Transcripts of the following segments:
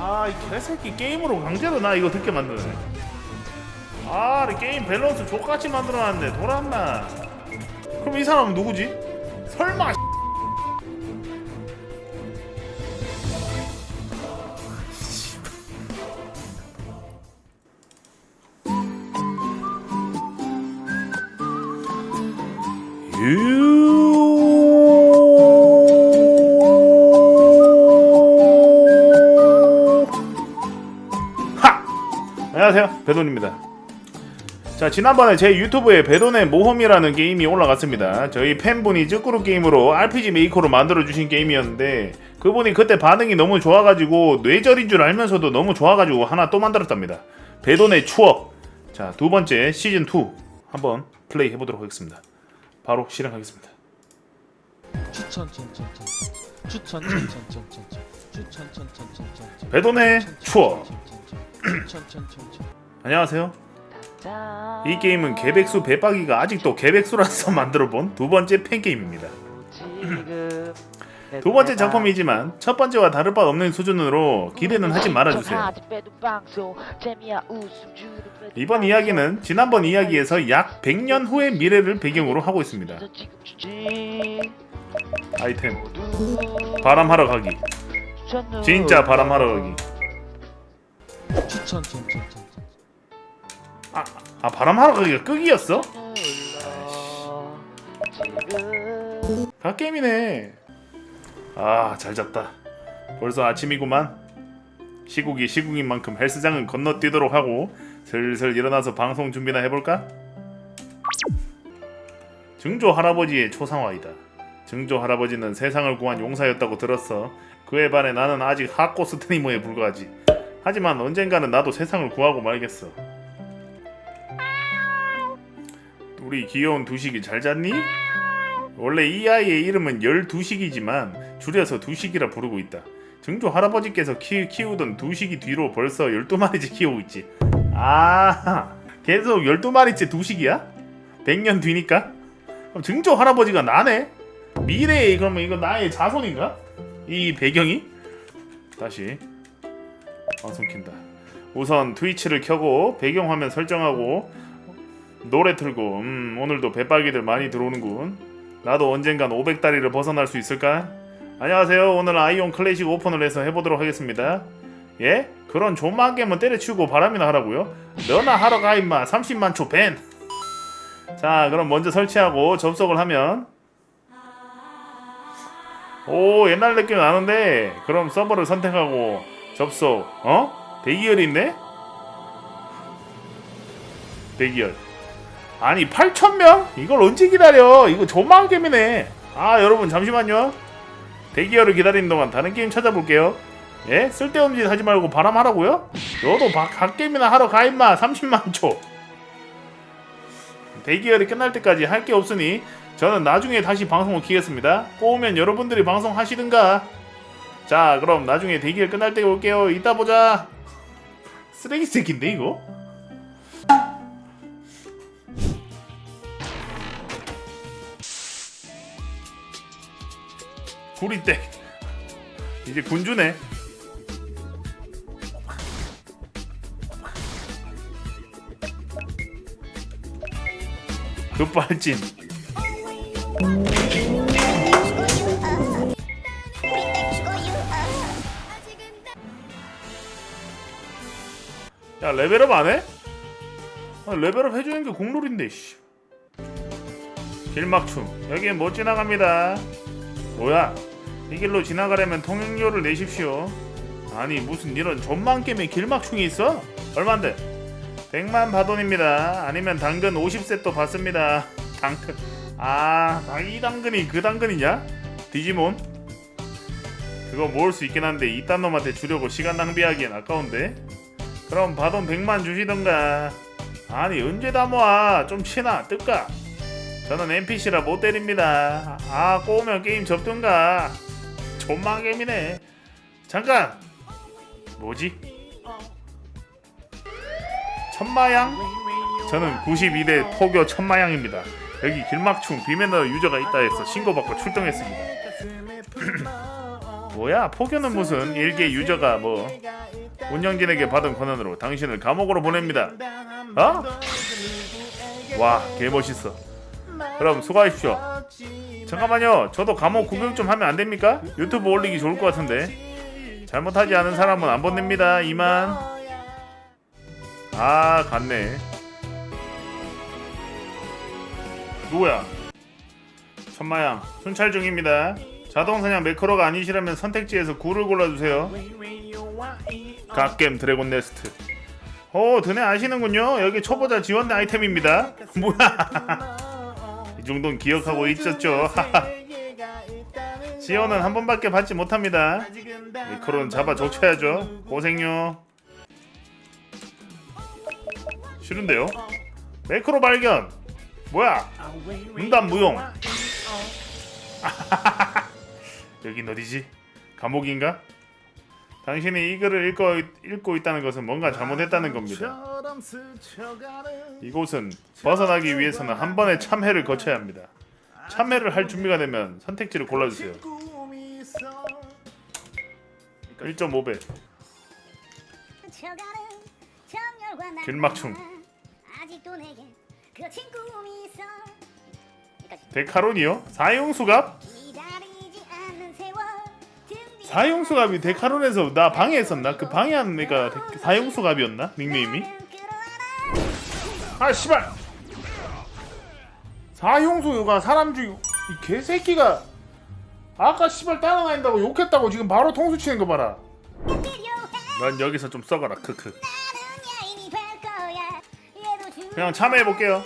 아, 이 개새끼 게임으로 강제로 나 이거 듣게 만드네. 아, 이 게임 밸런스 족같이 만들어놨네. 돌았나? 그럼 이 사람은 누구지? 설마? 배돈입니다. 자, 지난번에 제 유튜브에 배돈의 모험이라는 게임이 올라갔습니다. 저희 팬분이 쭈꾸루 게임으로 RPG 메이커로 만들어주신 게임이었는데, 그분이 그때 반응이 너무 좋아가지고, 뇌절인 줄 알면서도 너무 좋아가지고 하나 또 만들었답니다. 배돈의 추억. 자, 두 번째 시즌 2 한번 플레이 해보도록 하겠습니다. 바로 실행하겠습니다. 추천 천천천천 추천 천천천천 추천 천천천천 배돈의 추억. 안녕하세요. 이 게임은 개백수 배빠기가 아직도 개백수라서 만들어본 두 번째 팬게임입니다. 두 번째 작품이지만 첫 번째와 다를 바 없는 수준으로 기대는 하지 말아주세요. 이번 이야기는 지난번 이야기에서 약 100년 후의 미래를 배경으로 하고 있습니다. 아이템 바람하러 가기 진짜 바람하러 가기 추천 천천천천 아, 아 바람 하러 가기가 끄기였어? 갓게임이네. 아 잘 잤다. 벌써 아침이구만. 시국이 시국인 만큼 헬스장은 건너뛰도록 하고 슬슬 일어나서 방송 준비나 해볼까? 증조 할아버지의 초상화이다. 증조 할아버지는 세상을 구한 용사였다고 들었어. 그에 반해 나는 아직 하코 스트리머에 불과하지. 하지만 언젠가는 나도 세상을 구하고 말겠어 우리 귀여운 두식이 잘 잤니? 원래 이 아이의 이름은 열두식이지만 줄여서 두식이라 부르고 있다. 증조 할아버지께서 키, 키우던 두식이 뒤로 벌써 12마리째 키우고 있지. 아, 계속 12마리째 두식이야? 100년 뒤니까? 그럼 증조 할아버지가 나네? 미래에 그러면 이거 나의 자손인가? 이 배경이? 다시 방송 킨다. 우선 트위치를 켜고 배경화면 설정하고 노래 틀고 음 오늘도 배빨기들 많이 들어오는군 나도 언젠간 500다리를 벗어날 수 있을까? 안녕하세요 오늘 아이온 클래식 오픈을 해서 해보도록 하겠습니다 예? 그런 존만 게임은 때려치우고 바람이나 하라고요? 너나 하러 가 임마 30만 초 밴 자 그럼 먼저 설치하고 접속을 하면 오 옛날 느낌 나는데 그럼 서버를 선택하고 접속 어? 대기열이 있네? 대기열 아니 8,000명? 이걸 언제 기다려? 이거 조망 게임이네. 아 여러분 잠시만요. 대기열을 기다리는 동안 다른 게임 찾아볼게요. 예? 쓸데없는 짓 하지 말고 바람하라고요? 너도 바, 각 게임이나 하러 가 임마 30만 초. 대기열이 끝날 때까지 할 게 없으니 저는 나중에 다시 방송을 키겠습니다. 꼬우면 여러분들이 방송 하시든가. 자 그럼 나중에 대기열 끝날 때 올게요. 이따 보자. 쓰레기 새끼인데 이거? 구리땡 이제 군주네. 급발진. 야 레벨업 안 해? 아, 레벨업 해주는 게 공룰인데 씨. 길막춤. 여기엔 못 지나갑니다. 뭐야 이 길로 지나가려면 통행료를 내십시오 아니 무슨 이런 존만 게임에 길막충이 있어? 얼만데? 100만 바돈입니다 아니면 당근 50셋도 받습니다 당근 아 이 당근이 그 당근이냐? 디지몬? 그거 모을 수 있긴 한데 이딴 놈한테 주려고 시간 낭비하기엔 아까운데 그럼 바돈 100만 주시던가 아니 언제 다 모아 좀 치나 뜰까? 저는 NPC라 못 때립니다. 아, 꼬우면 게임 접든가. 존망 게임이네. 잠깐. 뭐지? 천마양? 저는 92대 포교 천마양입니다. 여기 길막충 비매너 유저가 있다 해서 신고받고 출동했습니다. 뭐야 포교는 무슨 일개 유저가 뭐 운영진에게 받은 권한으로 당신을 감옥으로 보냅니다 어? 와 개멋있어 그럼 수고하십시오 잠깐만요. 저도 감옥 구경 좀 하면 안 됩니까? 유튜브 올리기 좋을 것 같은데. 잘못하지 않은 사람은 안 보냅니다 이만. 아 갔네. 누구야? 천마양 순찰 중입니다. 자동 사냥 매크로가 아니시라면 선택지에서 구를 골라주세요. 갓겜 드래곤 네스트. 오 드네 아시는군요. 여기 초보자 지원 아이템입니다. 뭐야 이 정도는 기억하고 있었죠. 지원은 한 번밖에 받지 못합니다. 매크로는 잡아 족쳐야죠. 고생요. 싫은데요? 매크로 발견. 뭐야? 응답 무용. 여긴 어디지? 감옥인가? 당신이 이 글을 읽고, 읽고 있다는 것은 뭔가 잘못했다는 겁니다. 이곳은 벗어나기 위해서는 한 번의 참회를 거쳐야 합니다. 참회를 할 준비가 되면 선택지를 골라주세요. 1.5배 길막충. 데카론이요? 사용수갑? 사용수갑이 데카론에서 나 방에 있었나? 그 하는 애가 데- 사용수갑이었나? 닉네임이? 아 씨발. 사용수가 사람 중이 이 개새끼가. 아까 씨발 따라다닌다고 욕했다고 지금 바로 통수 치는 거 봐라. 난 여기서 좀 써가라 크크. 그냥 참여해볼게요.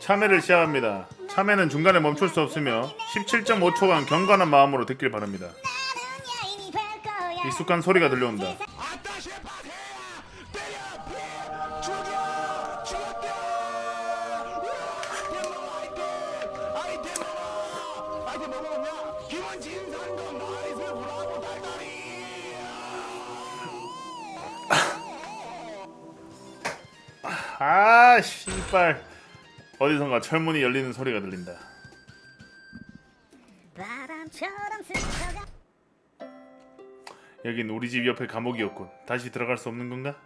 참여를 시작합니다. 참여는 중간에 멈출 수 없으며 17.5초간 경건한 마음으로 듣길 바랍니다. 익숙한 소리가 들려온다 아 씨발 어디선가 철문이 열리는 소리가 들린다 바람처럼 스쳐가. 여긴 우리 집 옆에 감옥이었군 다시 들어갈 수 없는 건가?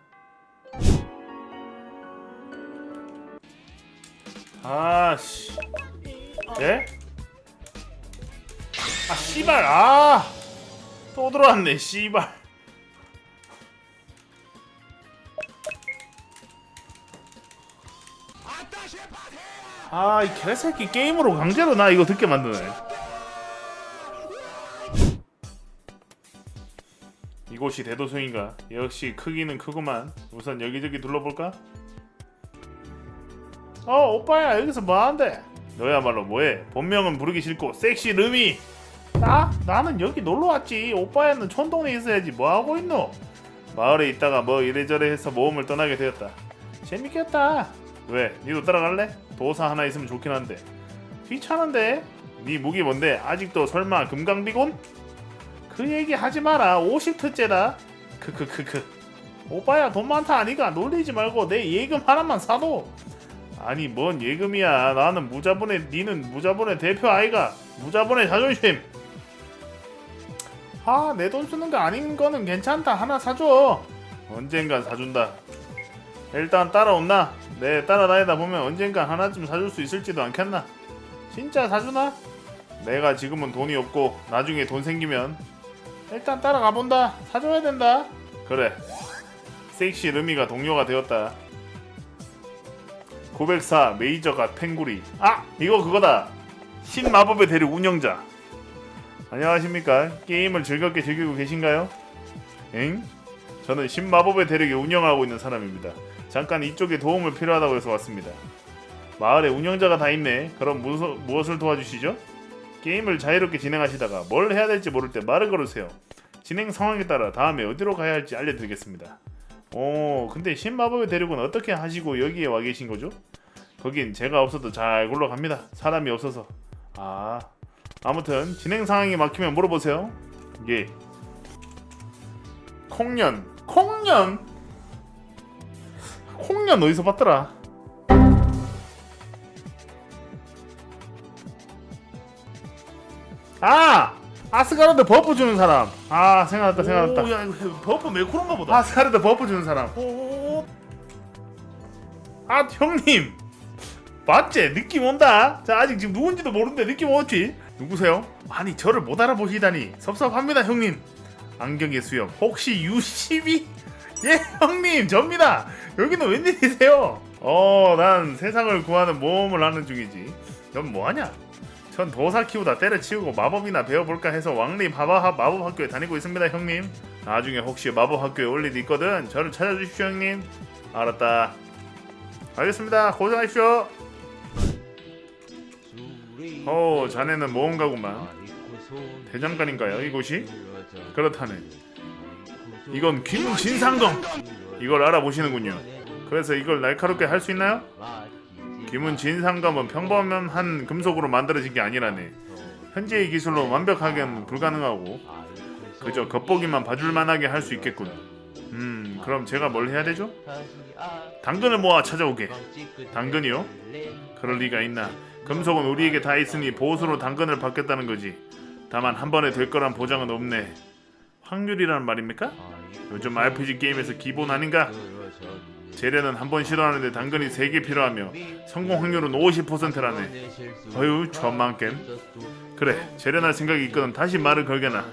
아씨 예? 아 씨발 아 또 들어왔네 씨발 아 이 개새끼 게임으로 강제로 나 이거 듣게 만드네 이곳이 대도서인가? 역시 크기는 크구만. 우선 여기저기 둘러볼까? 어 오빠야 여기서 뭐하는데? 너야말로 뭐해? 본명은 부르기 싫고 섹시 르미. 나? 나는 여기 놀러 왔지. 오빠야는 촌동네 있어야지. 뭐 하고 있노? 마을에 있다가 뭐 이래저래 해서 모험을 떠나게 되었다. 재밌겠다. 왜? 니도 따라갈래? 도사 하나 있으면 좋긴 한데. 귀찮은데? 네 무기 뭔데? 아직도 설마 금강비곤? 그 얘기 하지 마라 50트째다 크크크크 오빠야 돈 많다 아니가 놀리지 말고 내 예금 하나만 사도 아니 뭔 예금이야 나는 무자본의 니는 무자본의 대표 아이가 무자본의 자존심 아 내 돈 쓰는 거 아닌 거는 괜찮다 하나 사줘 언젠간 사준다 일단 따라온나 내 따라다니다 보면 언젠간 하나쯤 사줄 수 있을지도 않겠나 진짜 사주나? 내가 지금은 돈이 없고 나중에 돈 생기면 일단 따라가 본다. 사줘야 된다. 그래. 섹시 르미가 동료가 되었다. 904 메이저가 탱구리. 아 이거 그거다. 신마법의 대륙 운영자. 안녕하십니까? 게임을 즐겁게 즐기고 계신가요? 엥? 저는 신마법의 대륙에 운영하고 있는 사람입니다. 잠깐 이쪽에 도움을 필요하다고 해서 왔습니다. 마을에 운영자가 다 있네. 그럼 무서, 무엇을 도와주시죠? 게임을 자유롭게 진행하시다가 뭘 해야 될지 모를 때 말을 걸으세요. 진행 상황에 따라 다음에 어디로 가야 할지 알려드리겠습니다. 오, 근데 신마법의 대륙은 어떻게 하시고 여기에 와 계신 거죠? 거긴 제가 없어도 잘 굴러갑니다. 사람이 없어서. 아, 아무튼 진행 상황이 막히면 물어보세요. 예. 콩년, 콩년, 콩년 어디서 봤더라? 아! 아스가르드 버프 주는 사람. 아 생각났다 생각났다. 오, 야 이거 버프 매크로인가 보다. 아스가르드 버프 주는 사람. 오, 아 형님 맞지? 느낌 온다. 자 아직 지금 누군지도 모르는데 느낌 오지? 누구세요? 아니 저를 못 알아보시다니 섭섭합니다 형님. 안경의 수염 혹시 U12? 예 형님 접니다. 여기는 웬일이세요? 어 난 세상을 구하는 모험을 하는 중이지. 넌 뭐하냐? 전 도사 키우다 때려치우고 마법이나 배워볼까 해서 왕립 하바하 마법 학교에 다니고 있습니다 형님. 나중에 혹시 마법 학교에 올 일이 있거든 저를 찾아주십시오 형님. 알았다. 알겠습니다. 고생하십시오. 어, 자네는 모험가구만. 대장간인가요, 이곳이? 그렇다네. 이건 귀문 진상검. 이걸 알아보시는군요. 그래서 이걸 날카롭게 할 수 있나요? 귀문 진상검은 평범한 금속으로 만들어진 게 아니라네. 현재의 기술로 완벽하게는 불가능하고 그저 겉보기만 봐줄 만하게 할 수 있겠군. 음, 그럼 제가 뭘 해야 되죠? 당근을 모아 찾아오게. 당근이요? 그럴 리가 있나? 금속은 우리에게 다 있으니 보수로 당근을 받겠다는 거지. 다만 한 번에 될 거란 보장은 없네. 확률이란 말입니까? 요즘 RPG 게임에서 기본 아닌가? 재련은 한 번 시도하는데 당근이 3개 필요하며 성공 확률은 50%라네. 어휴, 천만겜. 그래, 재련할 생각이 있거든 다시 말을 걸게나.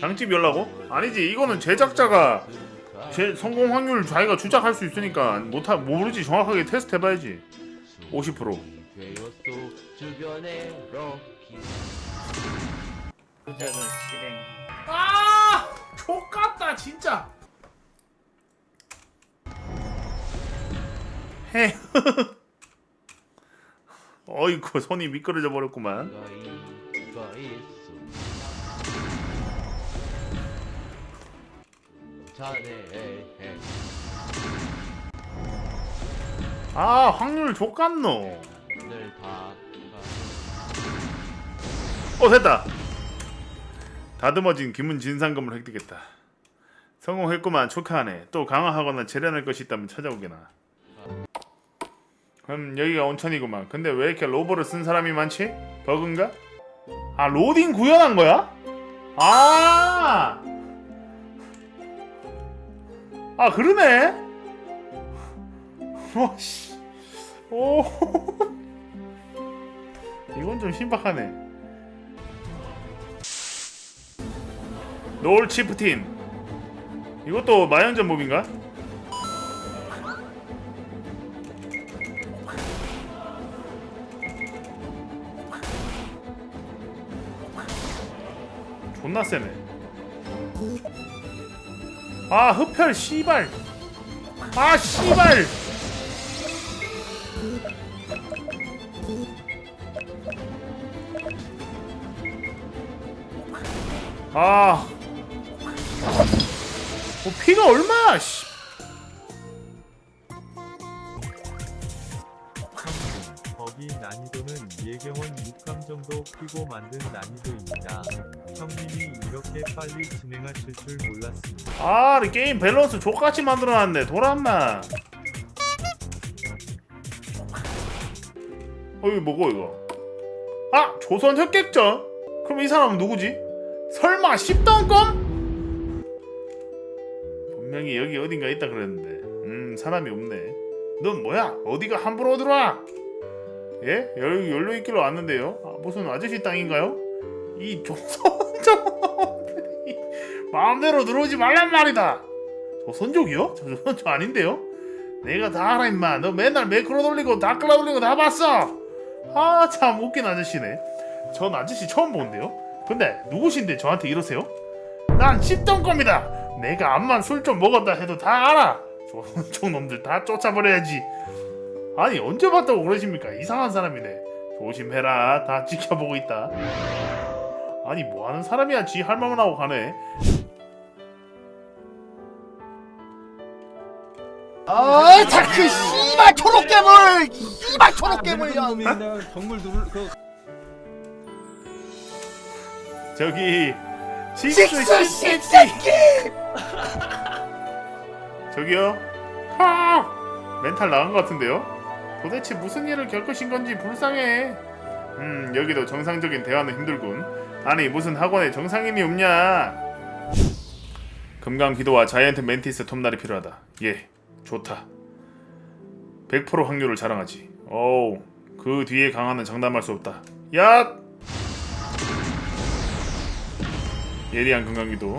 장집 열라고? 아니지, 이거는 제작자가 제 성공 확률 자기가 주작할 수 있으니까 못하 모르지 정확하게 테스트 해봐야지. 50%. 부작은 실행. 아! 족같다 진짜. 해. 어이구 손이 미끄러져 버렸구만. 아 확률 족같노. 어 됐다. 다듬어진 기문 진상금을 획득했다. 성공했구만 축하하네. 또 강화하거나 재련할 것이 있다면 찾아오게나. 그럼 여기가 온천이구만. 근데 왜 이렇게 로버를 쓴 사람이 많지? 버그인가? 아 로딩 구현한 거야? 아. 아 그러네. 와씨. 오. 이건 좀 신박하네. 노을 치프틴 이것도 마연전 몹인가? 존나 세네. 아 흡혈 씨발. 아 씨발. 아 어, 피가 얼마야? 씨. 거기 난이도는 예경원 6강 정도 끼고 만든 난이도입니다. 형님이 이렇게 빨리 진행하실 줄 몰랐습니다. 아, 이 게임 밸런스 족같이 만들어놨네. 도란마. 어, 이거 뭐고 이거? 아, 조선 혁객전. 그럼 이 사람은 누구지? 설마 10던검? 분명히 여기 어딘가 있다 그랬는데. 음, 사람이 없네. 넌 뭐야? 어디가 함부로 들어와? 예? 여기 열려 있길로 왔는데요. 아, 무슨 아저씨 땅인가요? 이 조선족들이 마음대로 들어오지 말란 말이다. 조선족이요? 저, 저, 저 아닌데요? 내가 다 알아 임마. 너 맨날 매크로 돌리고 다클라 돌리고 다 봤어. 아 참 웃긴 아저씨네. 전 아저씨 처음 보는데요. 근데 누구신데 저한테 이러세요? 난 씹던 겁니다. 내가 암만 술 좀 먹었다 해도 다 알아. 조선족 놈들 다 쫓아버려야지. 아니 언제 봤다고 그러십니까? 이상한 사람이네. 조심해라. 다 지켜보고 있다. 아니 뭐 하는 사람이야? 지 할 말만 하고 가네. 아, 자그 씨발 초록 괴물, 씨발 초록 괴물이야. 정글 누를 그 저기 식스 식스 씹새끼! 저기요. 하 멘탈 나간 것 같은데요? 도대체 무슨 일을 겪으신 건지 불쌍해. 음 여기도 정상적인 대화는 힘들군. 아니 무슨 학원에 정상인이 없냐? 금강 기도와 자이언트 멘티스 톱날이 필요하다. 예 좋다. 100% 확률을 자랑하지. 어우 그 뒤에 강화는 장담할 수 없다. 야 예리한 금강기도.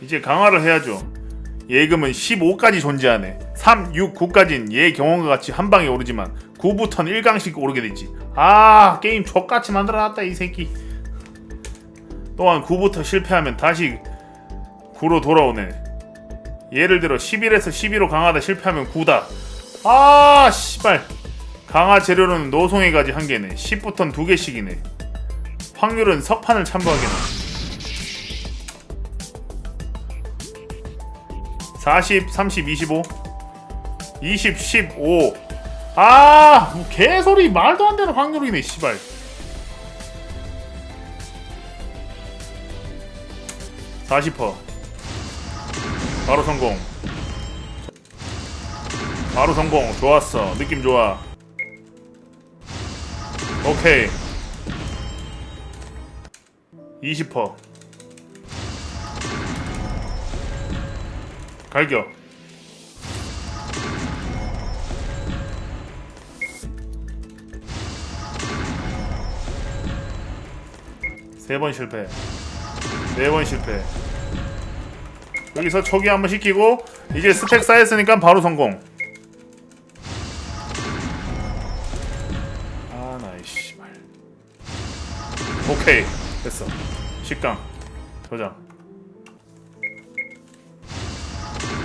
이제 강화를 해야죠. 예금은 15까지 존재하네. 3, 6, 9까지는 예 경험과 같이 한 방에 오르지만 9부터는 1강씩 오르게 되지. 아 게임 족같이 만들어놨다 이 새끼. 또한 9부터 실패하면 다시 9로 돌아오네. 예를 들어 11에서 12로 강하다 실패하면 9다. 아 씨발. 강화 재료는 노송에 가지 한 개네. 10부터는 두 개씩이네. 확률은 석판을 참고하게네 40, 30, 25 20, 15 아, 뭐 개소리 말도 안 되는 확률이네, 씨발. (40%) 바로 성공. 바로 성공. 좋았어. 느낌 좋아. 오케이. 20% 갈겨. 세 번 실패. 네 번 실패. 여기서 초기 한번 시키고 이제 스택 쌓였으니까 바로 성공. 아 나이 씨발. 오케이. 됐어. 식강 저장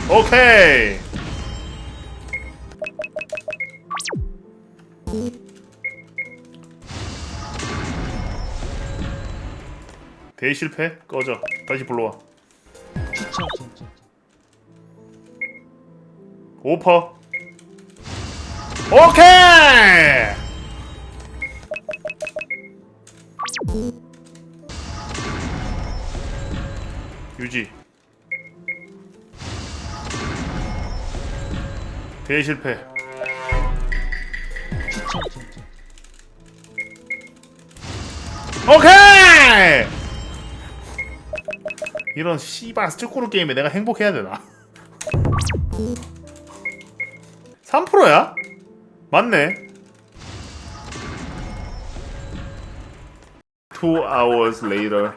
오케이. 대실패? 꺼져. 다시 불러와. 추천 진짜. 5퍼. 오케이! 유지 대실패. 오케이! 이런 씨발 스쿠르 게임에 내가 행복해야 되나? 3%야? 맞네. 2 hours later.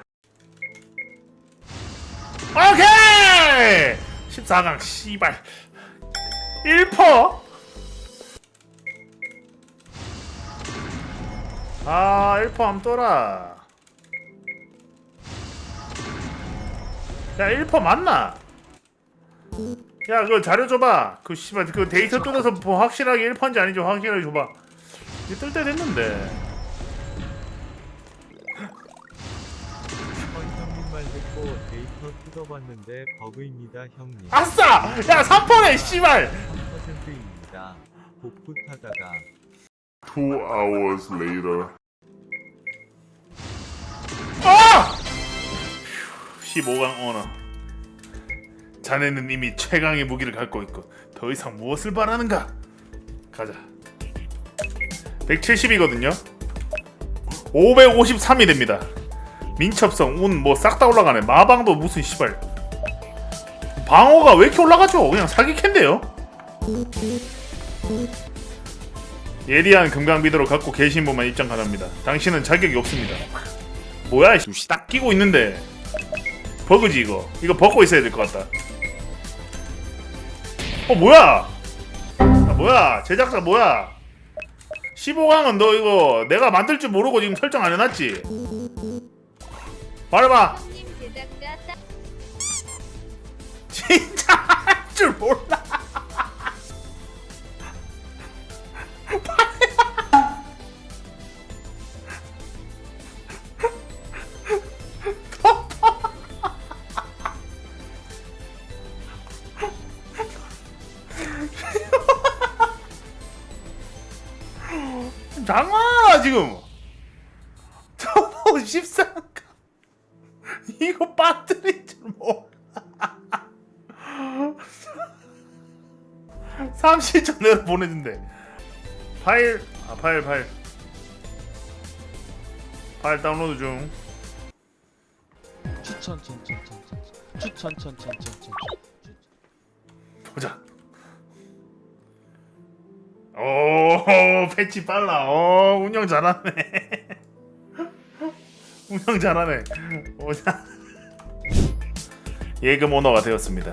오케이! 14강 씨발 1퍼. 아 1퍼 함 떠라. 야 1퍼 맞나? 야 그거 자료 줘봐. 그 씨발 그 데이터 뜯어서 뭐 확실하게 1퍼인지 아닌지 확실하게 줘봐. 이제 뜰 때 됐는데 듣고 데이터 뜯어봤는데 버그입니다 형님. 아싸! 야 3퍼네 씨발 3%입니다. 복붙하다가 2 hours later 아! 15강 언어 자네는 이미 최강의 무기를 갖고 있고 더 이상 무엇을 바라는가? 가자 170이거든요 553이 됩니다 민첩성, 운 뭐 싹 다 올라가네 마방도 무슨 씨발 방어가 왜 이렇게 올라가죠? 그냥 사기 캔데요 예리한 금강비도를 갖고 계신 분만 입장 가능합니다. 당신은 자격이 없습니다. 뭐야, 씨, 딱 끼고 있는데. 버그지 이거. 이거 벗고 있어야 될 것 같다. 어 뭐야? 아, 뭐야? 제작자 뭐야? 15강은 너 이거 내가 만들 줄 모르고 지금 설정 안 해놨지? 따- 진짜 할 줄 몰라. 장아 지금 저거 14강 이거 빠뜨릴 줄 몰라 30초 내로 보내준대 파일 아 파일 파일 파일 다운로드 중 추천 추천 추천 추천 추천 추천 추천 보자. 오 패치 빨라. 오 운영 잘하네. 운영 잘하네. 보자. 예금 오너가 되었습니다.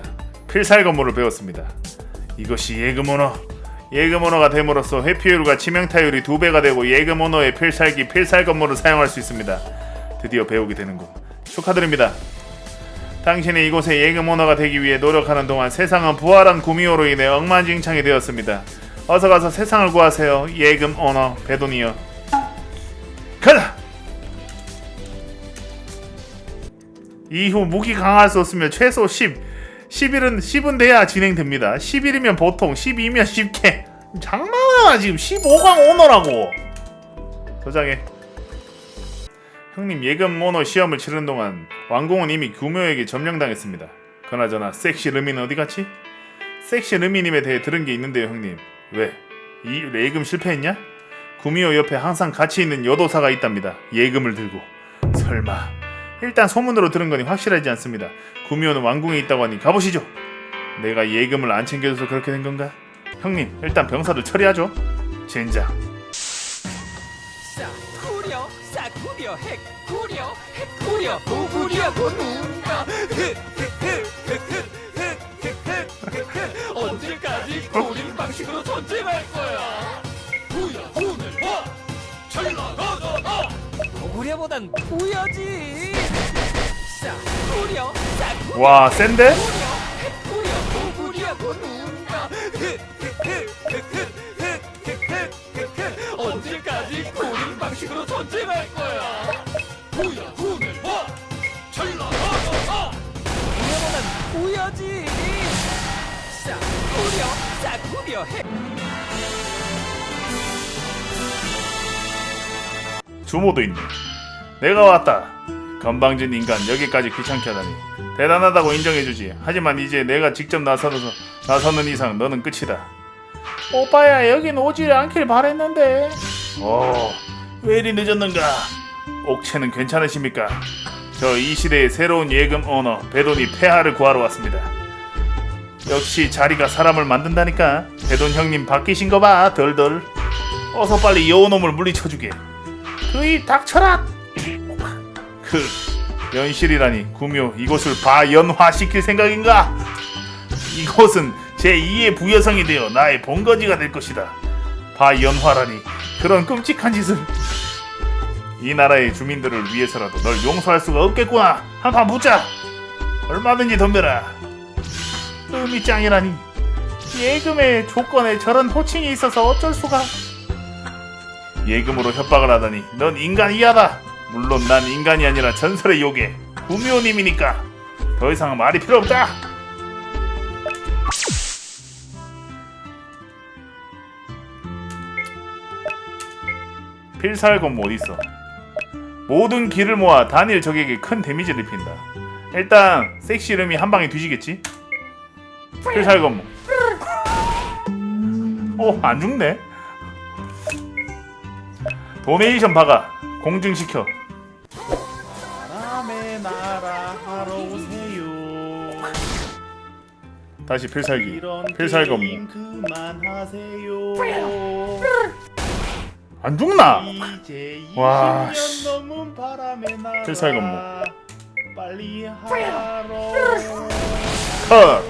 필살 건물을 배웠습니다. 이것이 예금 오너. 예금 오너가 됨으로써 회피율과 치명타율이 두 배가 되고 예금 오너의 필살기 필살 건물을 사용할 수 있습니다. 드디어 배우게 되는군. 축하드립니다. 당신이 이곳의 예금 오너가 되기 위해 노력하는 동안 세상은 부활한 구미호로 인해 엉망진창이 되었습니다. 어서 가서 세상을 구하세요. 예금 오너 베돈이요. 가자. 이후 무기 강화할 수 없으면 최소 10. 10일은 10은 돼야 진행됩니다. 10일이면 보통 12면 쉽게. 장난하나 지금 15강 오너라고. 저장해. 형님 예금 오너 시험을 치르는 동안 왕궁은 이미 규모에게 점령당했습니다. 그나저나 섹시 르미는 어디 갔지? 섹시 르미님에 대해 들은 게 있는데요, 형님. 왜? 이 예금 실패했냐? 구미호 옆에 항상 같이 있는 여도사가 있답니다. 예금을 들고. 설마. 일단 소문으로 들은 거니 확실하지 않습니다. 구미호는 왕궁에 있다고 하니 가보시죠. 내가 예금을 안 챙겨줘서 그렇게 된 건가? 형님, 일단 병사를 처리하죠. 젠장. 싸구려 싸 구려 핵 구려 핵 구려 구구려 구누가 언제까지 구린 방식으로 전쟁할 거야 부야 오늘 와 전라가다 구구려보단 부여지 싸구려 싸구려 와, 센데? 언제까지 구린 방식으로 전쟁할 거야? 부야 오늘 와 전라가다 부여보단 부여지 싸구려 싸구려 해 주모도 있네. 내가 왔다. 건방진 인간 여기까지 귀찮게 하다니 대단하다고 인정해주지. 하지만 이제 내가 직접 나서서 나서는 이상 너는 끝이다. 오빠야 여긴 오지 않길 바랬는데. 어, 왜 이리 늦었는가? 옥체는 괜찮으십니까? 저 이 시대의 새로운 예금 오너 배돈이 폐하를 구하러 왔습니다. 역시 자리가 사람을 만든다니까. 배돈 형님 바뀌신 거 봐, 덜덜. 어서 빨리 여우놈을 물리쳐주게. 그이 닥쳐라. 그 연실이라니 구묘 이곳을 바연화시킬 생각인가? 이곳은 제 2의 부여성이 되어 나의 본거지가 될 것이다. 바연화라니 그런 끔찍한 짓을 이 나라의 주민들을 위해서라도 널 용서할 수가 없겠구나. 한판 붙자. 얼마든지 덤벼라. 음이 짱이라니 예금의 조건에 저런 호칭이 있어서 어쩔 수가. 예금으로 협박을 하다니 넌 인간 이하다. 물론 난 인간이 아니라 전설의 요괴 구미호님이니까 더 이상 말이 필요 없다. 필살검 뭐 어디 있어? 모든 기를 모아 단일 적에게 큰 데미지를 입힌다. 일단 섹시 이름이 한 방에 뒤지겠지? 필살검. 어, 안 죽네. 도네이션 박아 공증시켜 다시 필살기. 필살검. 그만하세요. 안 죽나? 와 씨. 필살검 뭐. 빨리 하러. 컷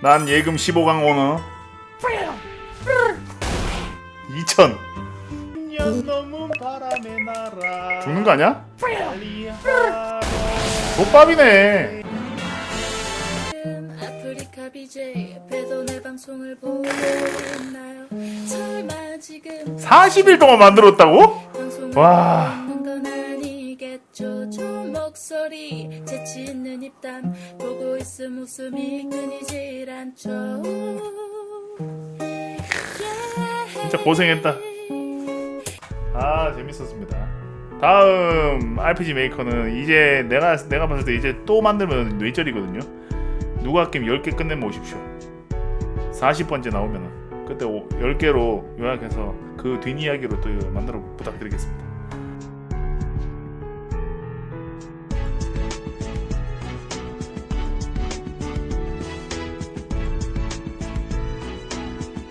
난 예금 15강 오너. 2000 죽는 거 아니야? 족밥이네 BJ 배돈의 방송을 보고 있나요? 설마 지금 40일 동안 만들었다고? 방송을 와. 보는 건 아니겠죠? 저 목소리 재치 있는 입담 보고 있음 웃음이 끊이질 않죠. 진짜 고생했다 아 재밌었습니다 다음 RPG 메이커는 이제 내가 내가 봤을 때 이제 또 만들면 뇌절이거든요 누가 게임 10개 끝내면 오십시오. 40번째 나오면은 그때 10개로 요약해서 그 뒷이야기로 또 만들어 부탁드리겠습니다